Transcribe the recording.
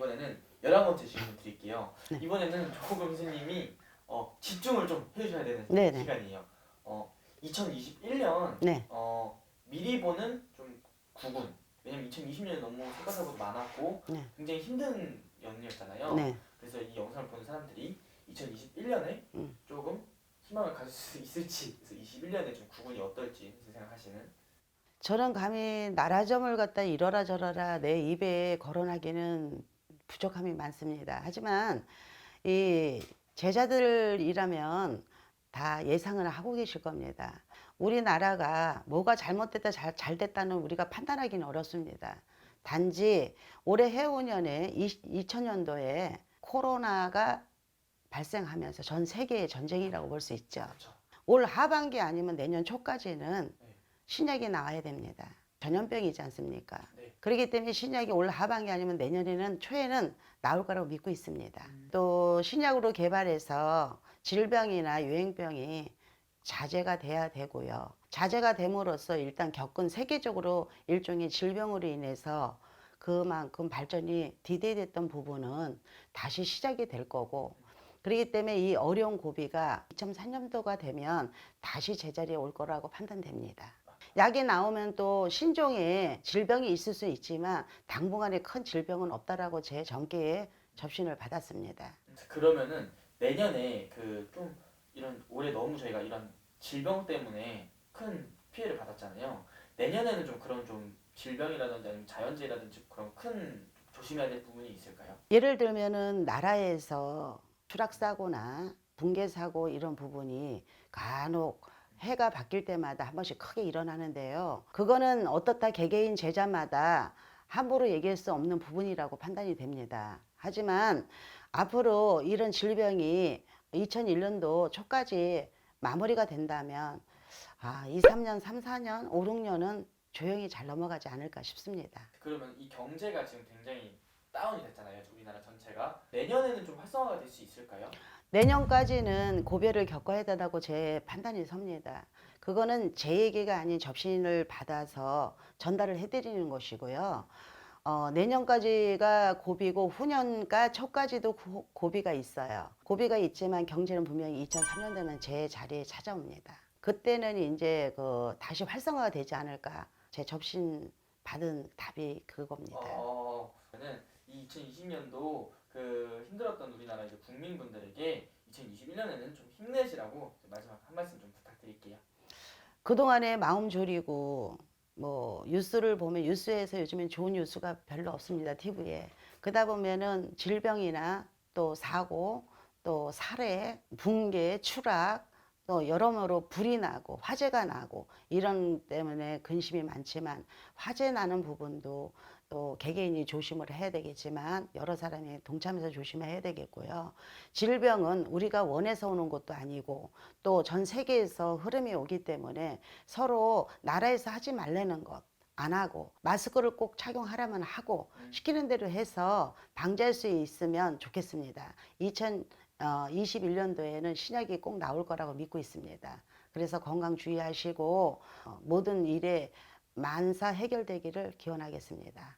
이번에는 열한 번째 질문 드릴게요. 네. 이번에는 조금 선생님이 어, 집중을 좀 해주셔야 되는 네 네. 시간이에요. 어, 2021년 네. 어, 미리 보는 좀 구분. 왜냐면 2020년에 너무 색깔사고도 많았고 네. 굉장히 힘든 연이었잖아요. 네. 그래서 이 영상을 보는 사람들이 2021년에 음. 조금 희망을 가질 수 있을지, 그래서 21년에 좀 구분이 어떨지 생각하시는. 저는 감히 나라점을 갖다 이러라 저러라 내 입에 거론하기는 부족함이 많습니다. 하지만 이 제자들이라면 다 예상을 하고 계실 겁니다. 우리나라가 뭐가 잘못됐다 잘, 잘 됐다는 우리가 판단하기는 어렵습니다. 단지 올해 해오년에 2000년도에 코로나가 발생하면서 전 세계의 전쟁이라고 볼 수 있죠. 그렇죠. 올 하반기 아니면 내년 초까지는 네. 신약이 나와야 됩니다. 전염병이지 않습니까? 네. 그렇기 때문에 신약이 올 하반기 아니면 내년에는 초에는 나올 거라고 믿고 있습니다. 또 신약으로 개발해서 질병이나 유행병이 자제가 돼야 되고요. 자제가 됨으로써 일단 겪은 세계적으로 일종의 질병으로 인해서 그만큼 발전이 디데이됐던 부분은 다시 시작이 될 거고 그렇기 때문에 이 어려운 고비가 2003년도가 되면 다시 제자리에 올 거라고 판단됩니다. 약이 나오면 또 신종에 질병이 있을 수 있지만 당분간에 큰 질병은 없다라고 제 전계에 접신을 받았습니다. 그러면은 내년에 그 좀 이런 올해 너무 저희가 이런 질병 때문에 큰 피해를 받았잖아요. 내년에는 좀 그런 좀 질병이라든지 아니면 자연재해라든지 그런 큰 조심해야 될 부분이 있을까요? 예를 들면은 나라에서 추락 사고나 붕괴 사고 이런 부분이 간혹 해가 바뀔 때마다 한 번씩 크게 일어나는데요. 그거는 어떻다 개개인 제자마다 함부로 얘기할 수 없는 부분이라고 판단이 됩니다. 하지만 앞으로 이런 질병이 2001년도 초까지 마무리가 된다면 아, 2, 3년, 3, 4년, 5, 6년은 조용히 잘 넘어가지 않을까 싶습니다. 그러면 이 경제가 지금 굉장히 다운이 됐잖아요. 우리나라 전체가 내년에는 좀 활성화가 될 수 있을까요? 내년까지는 고배를 겪어야 된다고 제 판단이 섭니다. 그거는 제 얘기가 아닌 접신을 받아서 전달을 해드리는 것이고요. 어, 내년까지가 고비고 후년과 초까지도 고, 고비가 있어요. 고비가 있지만 경제는 분명히 2003년 되면 제 자리에 찾아옵니다. 그때는 이제 그 다시 활성화가 되지 않을까. 제 접신 받은 답이 그겁니다. 어, 저는 이 2020년도 그 힘들었던 우리나라 이제 국민분들에게 2021년에는 좀 힘내시라고 마지막 한 말씀 좀 부탁드릴게요. 그동안에 마음 졸이고 뭐 뉴스를 보면 뉴스에서 요즘엔 좋은 뉴스가 별로 없습니다. TV에. 그러다 보면은 질병이나 또 사고 또 살해, 붕괴, 추락 또 여러모로 불이 나고 화재가 나고 이런 때문에 근심이 많지만 화재 나는 부분도 또 개개인이 조심을 해야 되겠지만 여러 사람이 동참해서 조심해야 되겠고요. 질병은 우리가 원해서 오는 것도 아니고 또 전 세계에서 흐름이 오기 때문에 서로 나라에서 하지 말라는 것. 안 하고 마스크를 꼭 착용하라면 하고 시키는 대로 해서 방지할 수 있으면 좋겠습니다. 2021년도에는 신약이 꼭 나올 거라고 믿고 있습니다. 그래서 건강 주의하시고 어, 모든 일에 만사 해결되기를 기원하겠습니다.